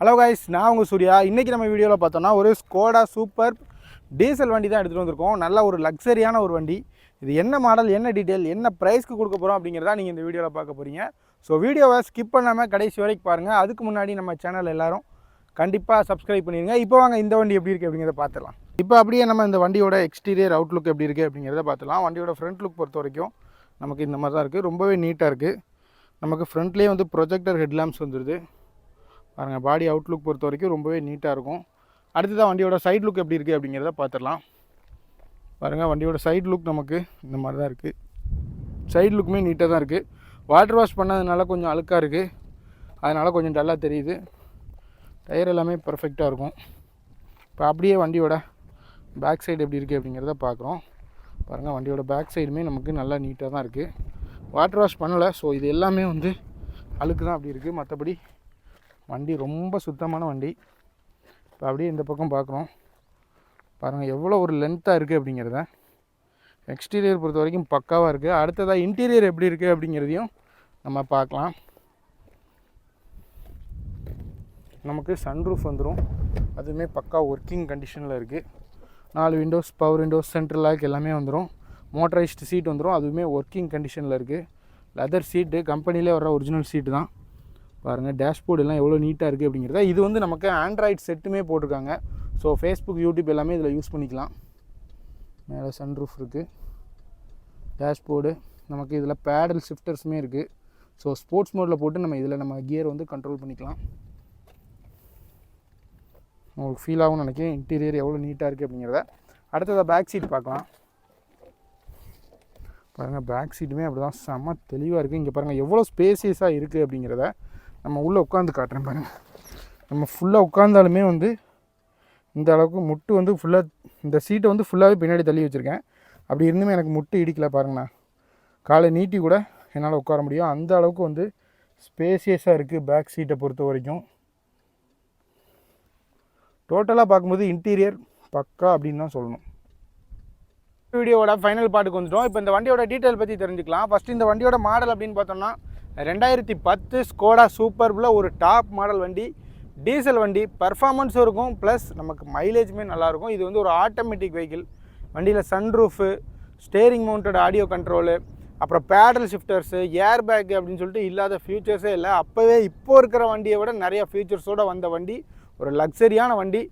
Hello guys நான் உங்கள் சூர்யா. இன்றைக்கி நம்ம வீடியோவில் பார்த்தோன்னா ஒரு ஸ்கோடா சூப்பர் டீசல் வண்டி தான் எடுத்துகிட்டு வந்திருக்கோம். நல்ல ஒரு லக்ஸரியான ஒரு வண்டி. இது என்ன மாடல் என்ன டீட்டெயில் என்ன ப்ரைஸ்க்கு கொடுக்க போகிறோம் அப்படிங்கிறதா நீங்கள் இந்த வீடியோவில் பார்க்க போகிறீங்க ஸோ வீடியோவை ஸ்கிப் பண்ணாமல் கடைசி வரைக்கும் பாருங்கள் அதுக்கு முன்னாடி நம்ம சேனல் எல்லோரும் கண்டிப்பாக சப்ஸ்கிரைப் பண்ணிடுங்க இப்போ வாங்க இந்த வண்டி எப்படி இருக்குது அப்படிங்கிறத பார்த்துலாம் இப்போ அப்படியே நம்ம இந்த வண்டியோட எக்ஸ்டீரியர் அவுட்லுக் எப்படி இருக்குது அப்படிங்கிறத பார்த்துலாம் வண்டியோட ஃப்ரண்ட் லுக் பொறுத்த வரைக்கும் நமக்கு இந்த மாதிரி தான் இருக்குது ரொம்பவே நீட்டாக இருக்குது நமக்கு ஃப்ரண்ட்லேயே வந்து ப்ரொஜெக்டர் ஹெட்லாம்ப்ஸ் வந்துடுது பாருங்கள் பாடி அவுட்லுக் பொறுத்த வரைக்கும் ரொம்பவே நீட்டாக இருக்கும். அடுத்ததான் வண்டியோட சைட் லுக் எப்படி இருக்குது அப்படிங்கிறத பார்த்துடலாம் பாருங்கள் வண்டியோட சைட் லுக் நமக்கு இந்த மாதிரி தான் இருக்குது சைட் லுக்குமே நீட்டாக தான் இருக்குது வாட்டர் வாஷ் பண்ணதுனால கொஞ்சம் அழுக்காக இருக்குது அதனால் கொஞ்சம் டல்லாக தெரியுது. டயர் எல்லாமே பர்ஃபெக்டாக இருக்கும். இப்போ அப்படியே வண்டியோட பேக் சைடு எப்படி இருக்குது அப்படிங்கிறத பார்க்குறோம் பாருங்கள் வண்டியோட பேக் சைடுமே நமக்கு நல்லா நீட்டாக தான் இருக்குது வாட்டர் வாஷ் பண்ணலை ஸோ இது எல்லாமே வந்து அழுக்கு தான் அப்படி இருக்குது மற்றபடி வண்டி ரொம்ப சுத்தமான வண்டி. இப்போ அப்படியே இந்த பக்கம் பார்க்குறோம் பாருங்கள் எவ்வளோ ஒரு லென்த்தாக இருக்குது அப்படிங்கிறத. எக்ஸ்டீரியர் பொறுத்த வரைக்கும் பக்காவாக இருக்குது அடுத்ததாக இன்டீரியர் எப்படி இருக்குது அப்படிங்கிறதையும் நம்ம பார்க்கலாம். நமக்கு சன்ரூஃப் வந்துடும் அதுவுமே பக்கா ஒர்க்கிங் கண்டிஷனில் இருக்குது நாலு windows power windows central lock எல்லாமே வந்துடும் மோட்டரைஸ்டு சீட் வந்துடும் அதுவுமே ஒர்க்கிங் கண்டிஷனில் இருக்குது லெதர் சீட்டு கம்பெனிலே வர ஒரிஜினல் சீட்டு தான். பாருங்கள் டேஷ்போர்டு எல்லாம் எவ்வளோ நீட்டாக இருக்குது அப்படிங்கிறத. இது வந்து நமக்கு ஆண்ட்ராய்ட் செட்டுமே போட்டிருக்காங்க. ஸோ ஃபேஸ்புக் யூடியூப் எல்லாமே இதில் யூஸ் பண்ணிக்கலாம். மேலே சன்ரூஃப் இருக்குது டேஷ்போர்டு நமக்கு இதில் பேடல் ஷிஃப்டர்ஸுமே இருக்குது ஸோ ஸ்போர்ட்ஸ் மோடில் போட்டு நம்ம இதில் நம்ம கியர் வந்து கண்ட்ரோல் பண்ணிக்கலாம். உங்களுக்கு ஃபீல் ஆகும்னு நினைக்கிறேன். இன்டீரியர் எவ்வளோ நீட்டாக இருக்குது அப்படிங்கிறத. அடுத்ததாக பேக் சீட் பார்க்கலாம். பாருங்கள் பேக் சீட்டுமே அப்படி தான் செம்ம தெளிவாக இருக்குது இங்கே பாருங்கள் எவ்வளோ ஸ்பேசியஸாக இருக்குது அப்படிங்கிறத. நம்ம உள்ளே உட்காந்து காட்டுறேன் பாருங்கள் நம்ம ஃபுல்லாக உட்காந்தாலுமே வந்து இந்த அளவுக்கு முட்டு வந்து ஃபுல்லாக இந்த சீட்டை வந்து ஃபுல்லாகவே பின்னாடி தள்ளி வச்சுருக்கேன். அப்படி இருந்துமே எனக்கு முட்டு இடிக்கல பாருங்கண்ணா. காலை நீட்டி கூட என்னால் உட்கார முடியும். அந்த அளவுக்கு வந்து ஸ்பேசியஸாக இருக்குது பேக் சீட்டை பொறுத்த வரைக்கும். டோட்டலாக பார்க்கும்போது இன்டீரியர் பக்கா அப்படின்னு தான் சொல்லணும். வீடியோவோட ஃபைனல் பாட்டுக்கு வந்துட்டோம். இப்போ இந்த வண்டியோட டீட்டெயில் பற்றி தெரிஞ்சுக்கலாம். ஃபஸ்ட்டு இந்த வண்டியோட மாடல் அப்படின்னு பார்த்தோம்னா ரெண்டாயிரத்தி பத்து ஸ்கோடா சூப்பர்பில் ஒரு டாப் மாடல் வண்டி டீசல் வண்டி பர்ஃபார்மன்ஸும் இருக்கும் ப்ளஸ் நமக்கு மைலேஜுமே நல்லாயிருக்கும் இது வந்து ஒரு ஆட்டோமேட்டிக் வெஹிக்கிள் வண்டியில் sunroof steering mounted audio control அப்புறம் பேடல் ஷிஃப்டர்ஸு ஏர் பேக்கு அப்படின்னு சொல்லிட்டு இல்லாத ஃபியூச்சர்ஸே இல்லை. அப்போவே இப்போ இருக்கிற வண்டியை விட நிறைய ஃபியூச்சர்ஸோடு வந்த வண்டி. ஒரு லக்ஸரியான வண்டி.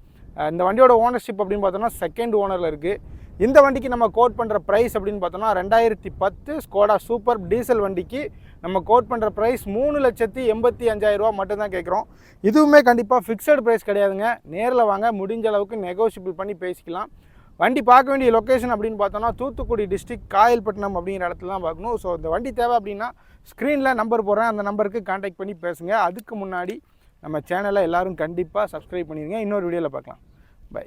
இந்த வண்டியோட ஓனர்ஷிப் அப்படின்னு பார்த்தோம்னா செகண்ட் ஓனரில் இருக்குது இந்த வண்டிக்கு நம்ம கோட் பண்ணுற ப்ரைஸ் அப்படின்னு பார்த்தோம்னா ரெண்டாயிரத்தி பத்து ஸ்கோடா சூப்பர் டீசல் வண்டிக்கு நம்ம கோட் பண்ணுற ப்ரைஸ் மூணு லட்சத்தி எண்பத்தி அஞ்சாயிரரூவா மட்டும்தான் கேட்குறோம். இதுவுமே கண்டிப்பாக ஃபிக்ஸட் ப்ரைஸ் கிடையாதுங்க. நேரில் வாங்க முடிஞ்ச அளவுக்கு நெகோஷியபிள் பண்ணி பேசிக்கலாம். வண்டி பார்க்க வேண்டிய லொக்கேஷன் அப்படின்னு பார்த்தோம்னா தூத்துக்குடி டிஸ்ட்ரிக் காயல்பட்டினம் அப்படிங்கிற இடத்துல தான் பார்க்கணும். ஸோ இந்த வண்டி தேவை அப்படின்னா ஸ்க்ரீனில் நம்பர் போடுறேன். அந்த நம்பருக்கு காண்டாக்ட் பண்ணி பேசுங்க. அதுக்கு முன்னாடி நம்ம சேனலை எல்லோரும் கண்டிப்பாக சப்ஸ்கிரைப் பண்ணிடுங்க இன்னொரு வீடியோவில் பார்க்கலாம். பை